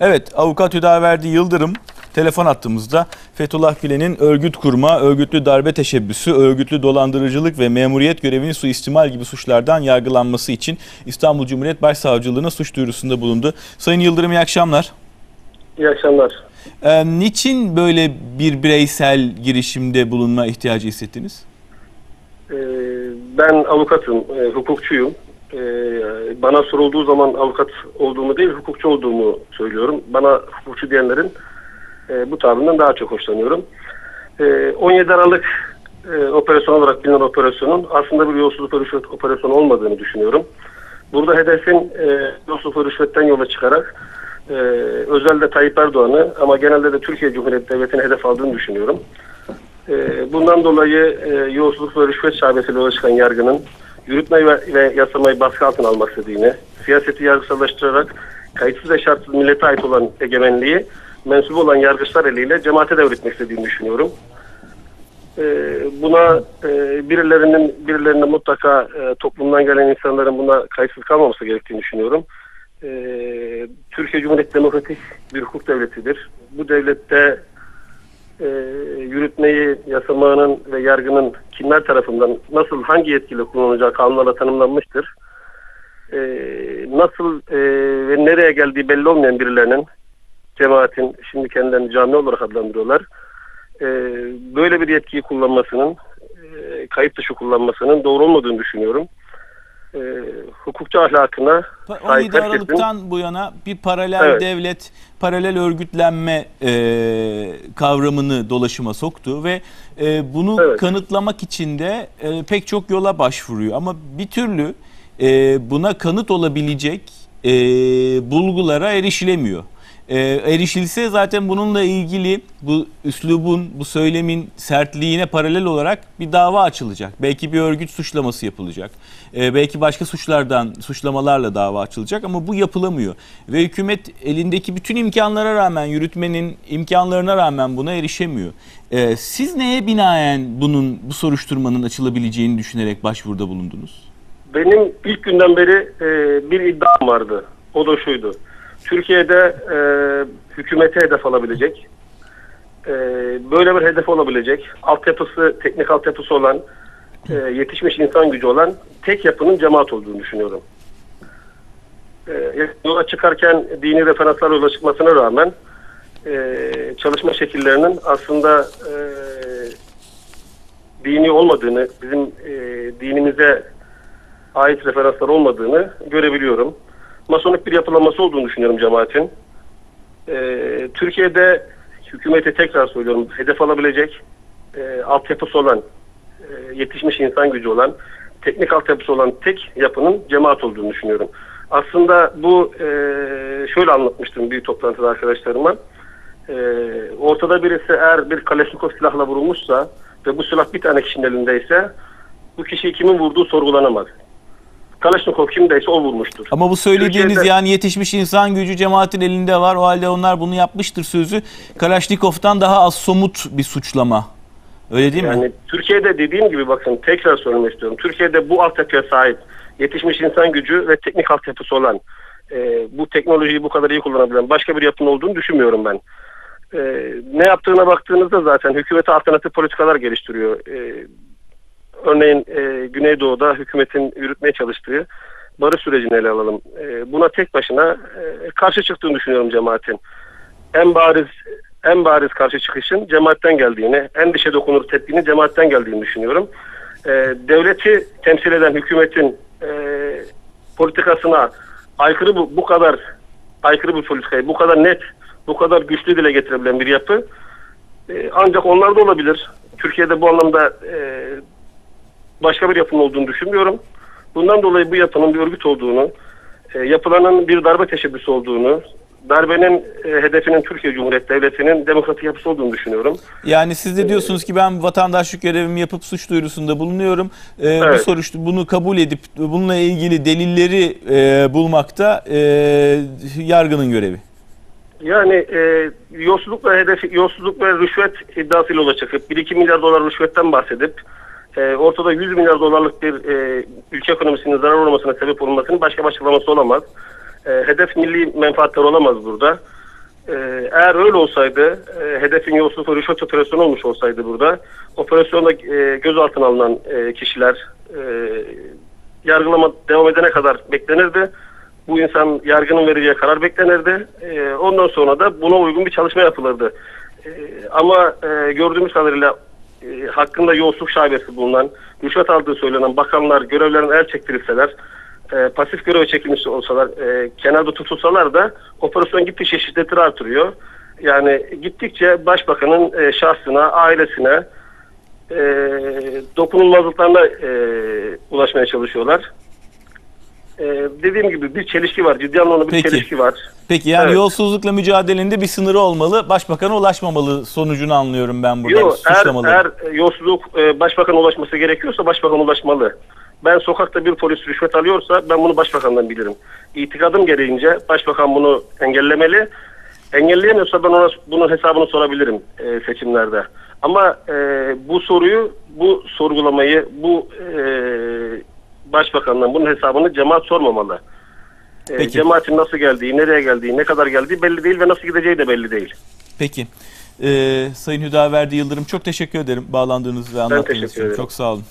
Evet, avukat Hüdaverdi Yıldırım telefon attığımızda Fethullah Gülen'in örgüt kurma, örgütlü darbe teşebbüsü, örgütlü dolandırıcılık ve memuriyet görevini suistimal gibi suçlardan yargılanması için İstanbul Cumhuriyet Başsavcılığına suç duyurusunda bulundu. Sayın Yıldırım iyi akşamlar. İyi akşamlar. Ee, niçin böyle bir bireysel girişimde bulunma ihtiyacı hissettiniz? Ee, ben avukatım, e, hukukçuyum. Ee, bana sorulduğu zaman avukat olduğumu değil, hukukçu olduğumu söylüyorum. Bana hukukçu diyenlerin e, bu tabinden daha çok hoşlanıyorum. Ee, 17 Aralık e, operasyon olarak bilinen operasyonun aslında bir yolsuzluk ve rüşvet operasyonu olmadığını düşünüyorum. Burada hedefin e, yolsuzluk ve rüşvetten yola çıkarak e, özelde Tayyip Erdoğan'ı ama genelde de Türkiye Cumhuriyeti Devleti'ni hedef aldığını düşünüyorum. E, bundan dolayı e, yolsuzluk ve rüşvet şabesiyle yola çıkan yargının yürütmeyi ve, yasamayı baskı altına almak istediğini, siyaseti yargısallaştırarak kayıtsız ve şartsız millete ait olan egemenliği mensubu olan yargıçlar eliyle cemaate devretmek istediğini düşünüyorum. E, buna e, birilerinin birilerine mutlaka e, toplumdan gelen insanların buna kayıtsız kalmaması gerektiğini düşünüyorum. E, Türkiye Cumhuriyeti demokratik bir hukuk devletidir. Bu devlette e, yürütmeyi, yasamanın ve yargının kimler tarafından nasıl hangi yetkiyle kullanılacağı kanunlarla tanımlanmıştır. E, nasıl e, ve nereye geldiği belli olmayan birilerinin cemaatin şimdi kendilerini cami olarak adlandırıyorlar. E, böyle bir yetkiyi kullanmasının e, kayıt dışı kullanmasının doğru olmadığını düşünüyorum. E, hukukçu ahlakına Pa- sahip 17 herkesin- Aralık'tan bu yana bir paralel Evet. devlet, paralel örgütlenme e, kavramını dolaşıma soktu ve e, bunu Evet. kanıtlamak için de e, pek çok yola başvuruyor. Ama bir türlü e, buna kanıt olabilecek e, bulgulara erişilemiyor. E, erişilse zaten bununla ilgili bu üslubun, bu söylemin sertliğine paralel olarak bir dava açılacak. Belki bir örgüt suçlaması yapılacak. E, belki başka suçlardan, suçlamalarla dava açılacak ama bu yapılamıyor. Ve hükümet elindeki bütün imkanlara rağmen, yürütmenin imkanlarına rağmen buna erişemiyor. E, siz neye binaen bunun, bu soruşturmanın açılabileceğini düşünerek başvuruda bulundunuz? Benim ilk günden beri e, bir iddiam vardı. O da şuydu. Türkiye'de e, hükümete hedef alabilecek, e, böyle bir hedef olabilecek, altyapısı, teknik altyapısı olan, e, yetişmiş insan gücü olan tek yapının cemaat olduğunu düşünüyorum. E, yola çıkarken dini referanslarla yola çıkmasına rağmen e, çalışma şekillerinin aslında e, dini olmadığını, bizim e, dinimize ait referanslar olmadığını görebiliyorum. Masonik bir yapılanması olduğunu düşünüyorum cemaatin. Ee, Türkiye'de hükümeti tekrar söylüyorum hedef alabilecek e, altyapısı olan, e, yetişmiş insan gücü olan, teknik altyapısı olan tek yapının cemaat olduğunu düşünüyorum. Aslında bu e, şöyle anlatmıştım bir toplantıda arkadaşlarıma. E, ortada birisi eğer bir Kalashnikov silahla vurulmuşsa ve bu silah bir tane kişinin elindeyse bu kişiyi kimin vurduğu sorgulanamaz. Kalashnikov kimdeyse o vurmuştur. Ama bu söylediğiniz Türkiye'de- yani yetişmiş insan gücü cemaatin elinde var. O halde onlar bunu yapmıştır sözü. Kalaşnikov'tan daha az somut bir suçlama. Öyle değil mi? Yani Türkiye'de dediğim gibi bakın tekrar söylemek istiyorum. Türkiye'de bu altyapıya sahip yetişmiş insan gücü ve teknik altyapısı olan e, bu teknolojiyi bu kadar iyi kullanabilen başka bir yapının olduğunu düşünmüyorum ben. E, ne yaptığına baktığınızda zaten hükümete alternatif politikalar geliştiriyor. E, örneğin e, Güneydoğu'da hükümetin yürütmeye çalıştığı barış sürecini ele alalım. E, buna tek başına e, karşı çıktığını düşünüyorum cemaatin. En bariz en bariz karşı çıkışın cemaatten geldiğini, en dişe dokunur tepkinin cemaatten geldiğini düşünüyorum. E, devleti temsil eden hükümetin e, politikasına aykırı bu, bu kadar aykırı bir politikayı bu kadar net, bu kadar güçlü dile getirebilen bir yapı e, ancak onlarda olabilir. Türkiye'de bu anlamda e, başka bir yapının olduğunu düşünmüyorum. Bundan dolayı bu yapının bir örgüt olduğunu, e, yapılanın bir darbe teşebbüsü olduğunu, darbenin e, hedefinin Türkiye Cumhuriyeti Devleti'nin demokratik yapısı olduğunu düşünüyorum. Yani siz de diyorsunuz ki ben vatandaşlık görevimi yapıp suç duyurusunda bulunuyorum. Bu Evet. soruştu bunu kabul edip bununla ilgili delilleri e, bulmakta e, yargının görevi. Yani e, yolsuzluk ve hedefi, yolsuzluk ve rüşvet iddiasıyla yola çıkıp 1-2 milyar dolar rüşvetten bahsedip e, ortada 100 milyar dolarlık bir e, ülke ekonomisinin zarar olmasına sebep olmasının başka bir açıklaması olamaz. E, hedef milli menfaatler olamaz burada. Ee, eğer öyle olsaydı, e, hedefin yolsuzluk ve rüşvet operasyonu olmuş olsaydı burada, operasyonda e, gözaltına alınan e, kişiler e, yargılama devam edene kadar beklenirdi. Bu insan yargının vereceği karar beklenirdi. E, ondan sonra da buna uygun bir çalışma yapılırdı. E, ama e, gördüğümüz kadarıyla e, hakkında yolsuzluk şaibesi bulunan, rüşvet aldığı söylenen bakanlar görevlerine el çektirilseler, e, pasif göreve çekilmiş olsalar, e, kenarda tutulsalar da operasyon gittikçe şiddetini artırıyor. Yani gittikçe başbakanın e, şahsına, ailesine, e, dokunulmazlıklarına e, ulaşmaya çalışıyorlar. E, dediğim gibi bir çelişki var, ciddi anlamda bir Peki. çelişki var. Peki yani Evet. yolsuzlukla mücadelenin de bir sınırı olmalı. Başbakana ulaşmamalı sonucunu anlıyorum ben burada. Yok, eğer, eğer yolsuzluk e, başbakana ulaşması gerekiyorsa başbakan ulaşmalı. Ben sokakta bir polis rüşvet alıyorsa ben bunu başbakandan bilirim. İtikadım gereğince başbakan bunu engellemeli. Engelleyemiyorsa ben ona bunun hesabını sorabilirim e, seçimlerde. Ama e, bu soruyu, bu sorgulamayı, bu e, başbakandan bunun hesabını cemaat sormamalı. E, Peki. cemaatin nasıl geldiği, nereye geldiği, ne kadar geldiği belli değil ve nasıl gideceği de belli değil. Peki. Ee, Sayın Hüdaverdi Yıldırım çok teşekkür ederim bağlandığınız ve anlattığınız için. Çok sağ olun.